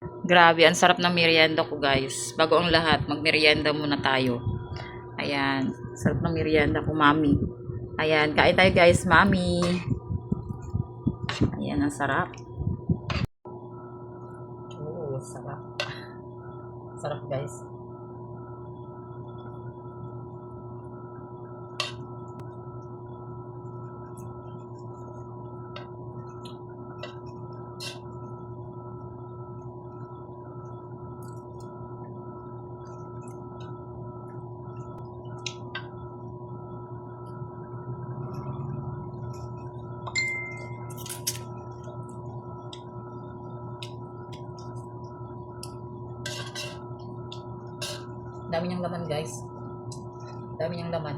Grabe, ang sarap ng merienda ko guys. Bago ang lahat, magmerienda muna tayo. Ayan, sarap ng merienda ko, mami. Ayan, kain tayo guys, mami. Ayan, ang sarap. Oo, sarap. Sarap guys. Dami niyang laman guys. Dami niyang laman.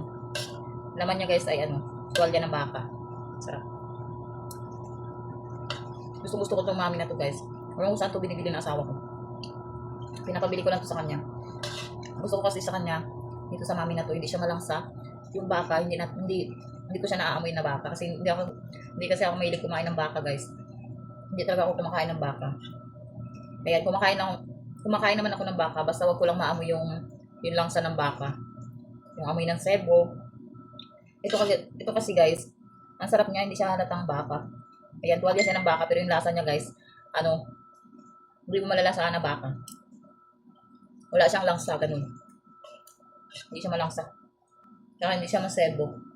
Laman niya guys ay ano, tuwalya ng baka. Sarap. Gusto gusto ko itong mami na to guys. Alam ko saan to binibili ng asawa ko. Pinapabili ko lang to sa kanya. Gusto ko kasi sa kanya, dito sa mami na to, hindi siya malangsa. Yung baka, hindi na, hindi, hindi ko siya naaamoy na baka. Kasi hindi ako, hindi kasi ako mahilig kumain ng baka guys. Hindi talaga ako kumakain ng baka. Kaya kumakain ng, kumakain naman ako ng baka, basta wag ko lang maamoy yung yung langsa ng baka. Yung amoy ng sebo. Ito kasi, ito kasi guys, ang sarap niya, hindi siya halatang baka. Ayan, tuwalya siya ng baka, pero yung lasa niya guys, ano, hindi mo malalasahan na baka. Wala siyang langsa, ganun. Hindi siya malangsa. Kaya hindi siya masebo.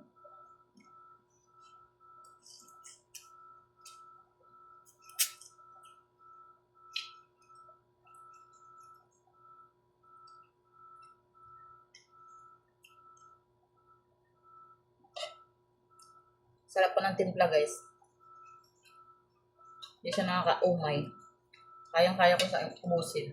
Sarap pa ng timpla, guys. Hindi siya nakaka-umay. Kayang-kaya ko sa ubusin.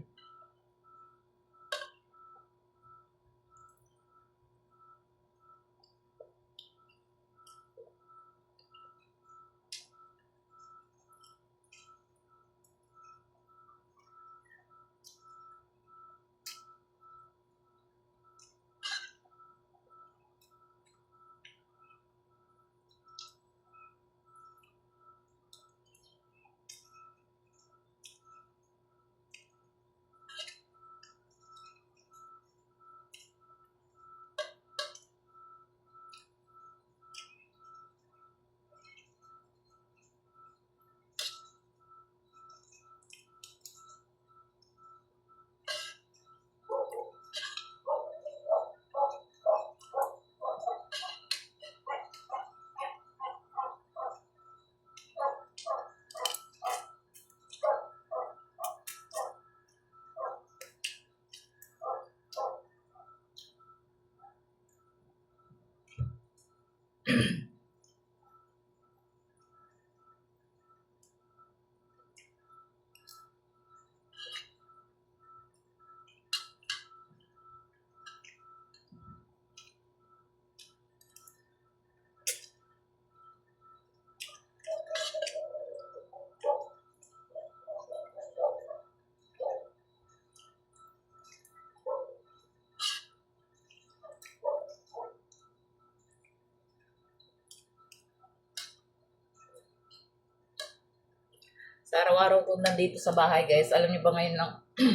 Sa araw-araw ko nandito sa bahay, guys. Alam niyo ba ngayon lang,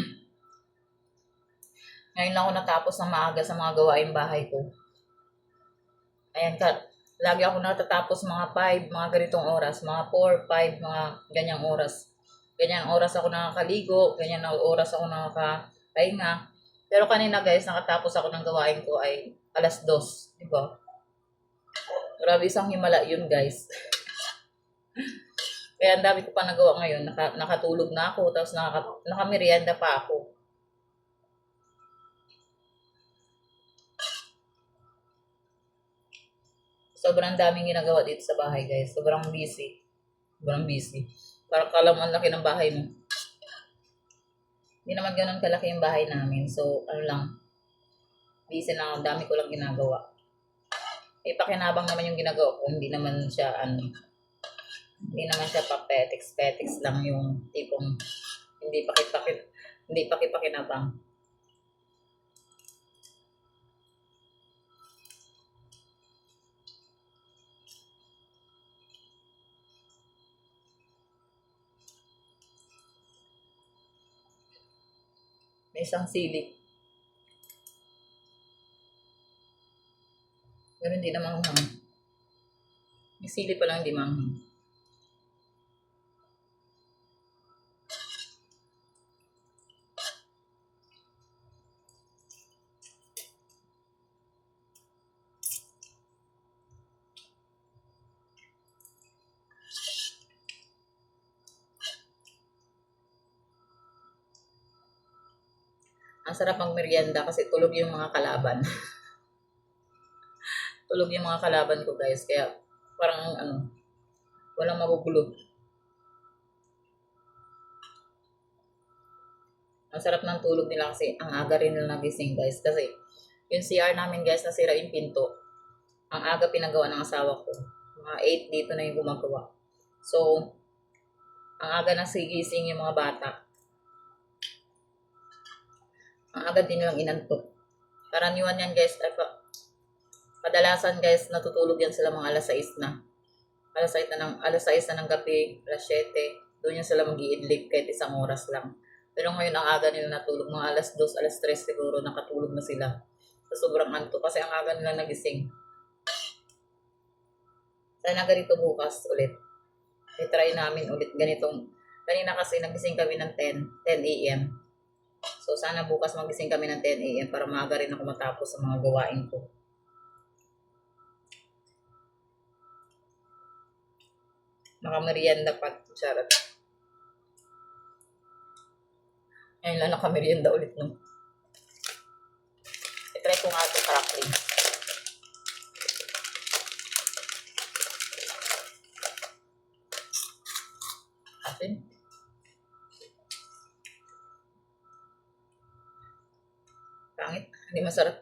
ngayon lang ako natapos ng maaga sa mga gawaing bahay ko. Ayan ka, lagi ako natatapos mga 5, mga ganitong oras, mga 4, 5, mga ganyang oras. Ganyang oras ako nakakaligo, ganyan oras ako nakakapahinga. Pero kanina guys, nakatapos ako ng gawain ko ay alas 2, di ba? Grabe isang himala yun guys. Kaya ang dami ko pa nagawa ngayon. Naka, nakatulog na ako, tapos nakaka, nakamerienda pa ako. Sobrang daming ginagawa dito sa bahay, guys. Sobrang busy. Sobrang busy. Parang kalam ang laki ng bahay mo. Hindi naman ganun kalaki yung bahay namin. So, ano lang, busy na ang dami ko lang ginagawa. Eh, pakinabang naman yung ginagawa ko. Hindi naman siya, ano, hindi naman siya pa-petics-petics lang yung tipong hindi pakipakit, hindi pakipakinabang. May isang sili. Pero hindi na manghang. May sili pa lang, hindi manghang. Ang sarap ang merienda kasi tulog yung mga kalaban. tulog yung mga kalaban ko guys. Kaya parang ano, walang magugulo. Ang sarap ng tulog nila kasi ang aga rin nila nagising guys. Kasi yung CR namin guys nasira yung pinto. Ang aga pinagawa ng asawa ko. Mga 8 dito na yung gumagawa. So, ang aga na sigising yung mga bata. Ang aga din nilang inantok. Karaniwan yan guys. Ay, pa, kadalasan guys natutulog yan sila mga alas 6 na. Alas 6 na ng, alas 6 na ng gabi, alas 7. Doon yan sila mag-iidlip kahit isang oras lang. Pero ngayon ang aga nila natulog. Mga alas 2, alas 3 siguro nakatulog na sila. Sa sobrang anto. Kasi ang aga nila nagising. Sana ganito bukas ulit. I-try namin ulit ganitong. Kanina kasi nagising kami ng 10, 10 a.m. So sana bukas magising kami ng 10 a.m. para maaga rin ako matapos sa mga gawain ko. Nakamerienda pa. Charot. Ngayon lang nakamerienda ulit no. I-try ko nga ito crackling. Hindi masarap.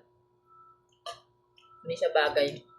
Hindi siya bagay.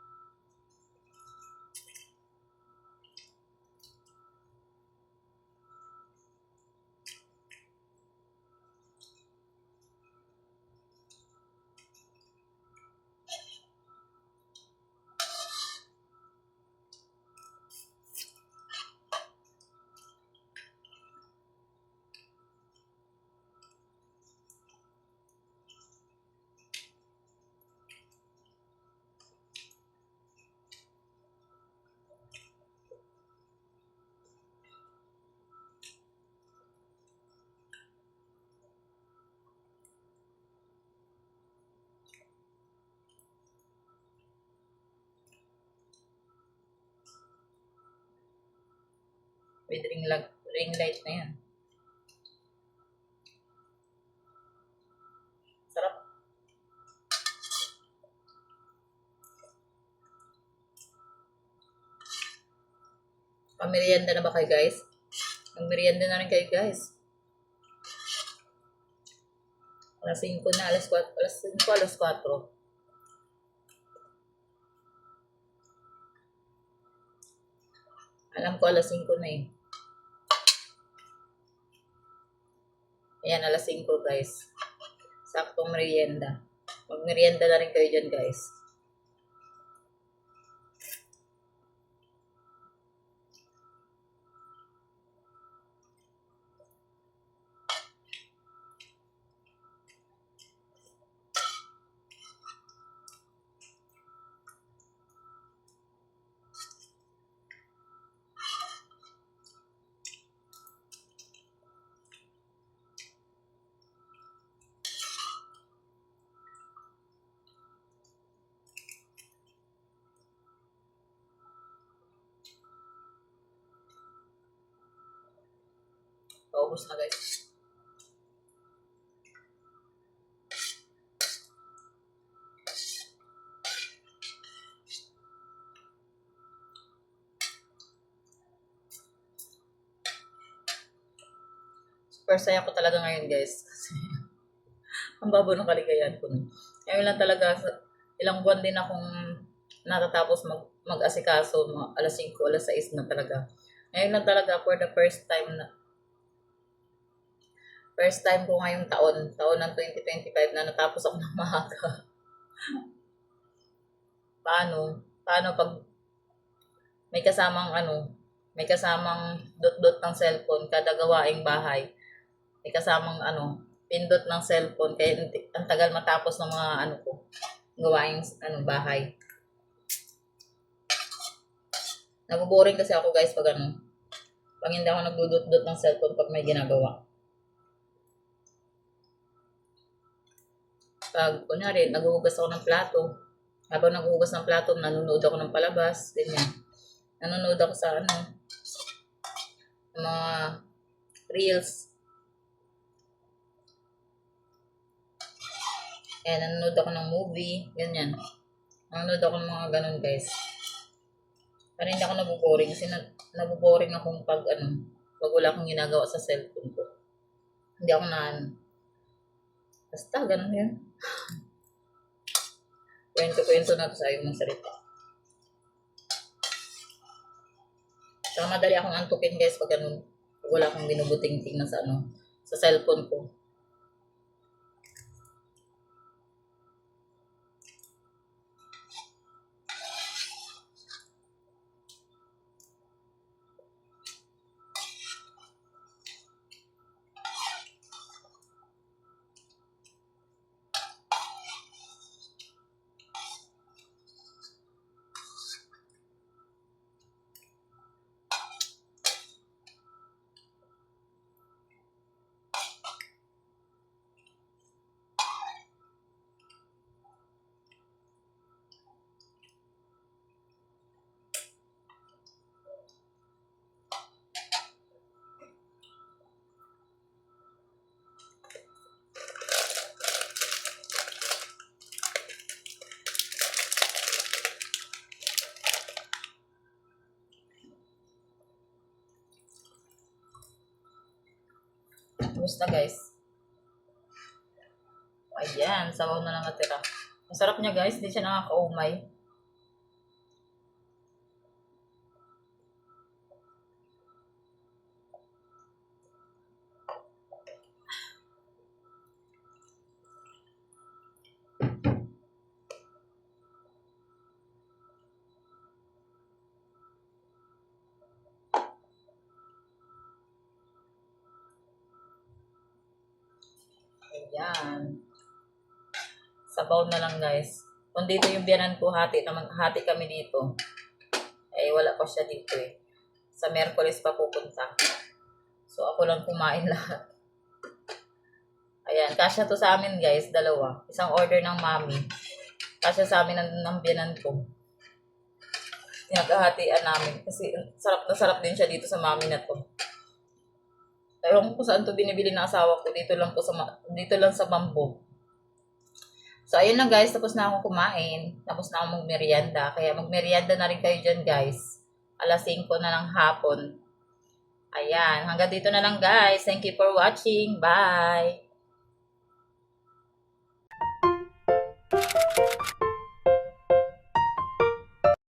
With ring, lag, ring light na yan. Sarap. Pamerienda na ba kayo guys? Magmerienda na rin kayo guys. Alas 5 na, alas 4, alas 5, alas 4. Alam ko alas 5 na eh. Ayan, alas 5 guys. Saktong merienda. Magmerienda na rin kayo dyan guys. Paubos na guys. Super saya ko talaga ngayon guys. Kasi ang babo ng kaligayahan ko. nun. Ngayon lang talaga, ilang buwan din akong natatapos mag, mag-asikaso, mga alas 5, alas 6 na talaga. Ngayon lang talaga for the first time na first time ko ngayong taon, taon ng 2025 na natapos ako ng maaga. Paano? Paano pag may kasamang ano, may kasamang dot-dot ng cellphone kada gawaing bahay. May kasamang ano, pindot ng cellphone. Kaya ang tagal matapos ng mga ano ko, gawaing ano, bahay. Nabuboring kasi ako guys pag ano, pag hindi ako nagdudot-dot ng cellphone pag may ginagawa. Pag, kunyari, naghuhugas ako ng plato, habang naghuhugas ng plato, nanonood ako ng palabas, ganyan. Nanonood ako sa ano, mga reels. Kaya nanonood ako ng movie, ganyan. Nanonood ako ng mga ganun guys. Para hindi ako nabuboring kasi na, nabuboring akong pag ano, pag wala akong ginagawa sa cellphone ko. Hindi ako na ano. Basta, ganun yan. Kwento-kwento na iyo ng salita. Saka madali akong antukin guys pag pag wala akong binubuting-ting sa ano, sa cellphone ko. Kumusta guys? Ayan, sabaw na lang natira. Masarap niya guys, hindi siya nakakaumay. Ayan. Sabaw na lang guys. Kung dito yung biyanan ko, hati, naman, hati kami dito. Eh, wala pa siya dito eh. Sa Merkulis pa pupunta. So, ako lang kumain lahat. Ayan, kasya to sa amin guys, dalawa. Isang order ng mami. Kasya sa amin ng, ng biyanan ko. Pinaghahatian namin. Kasi sarap na sarap din siya dito sa mami na to. Ewan ko saan to binibili ng asawa ko. Dito lang po sa, dito lang sa bamboo. So, ayun na guys. Tapos na akong kumain. Tapos na akong magmerienda. Kaya magmerienda na rin kayo dyan guys. Alas 5 na ng hapon. Ayan. Hanggang dito na lang guys. Thank you for watching. Bye!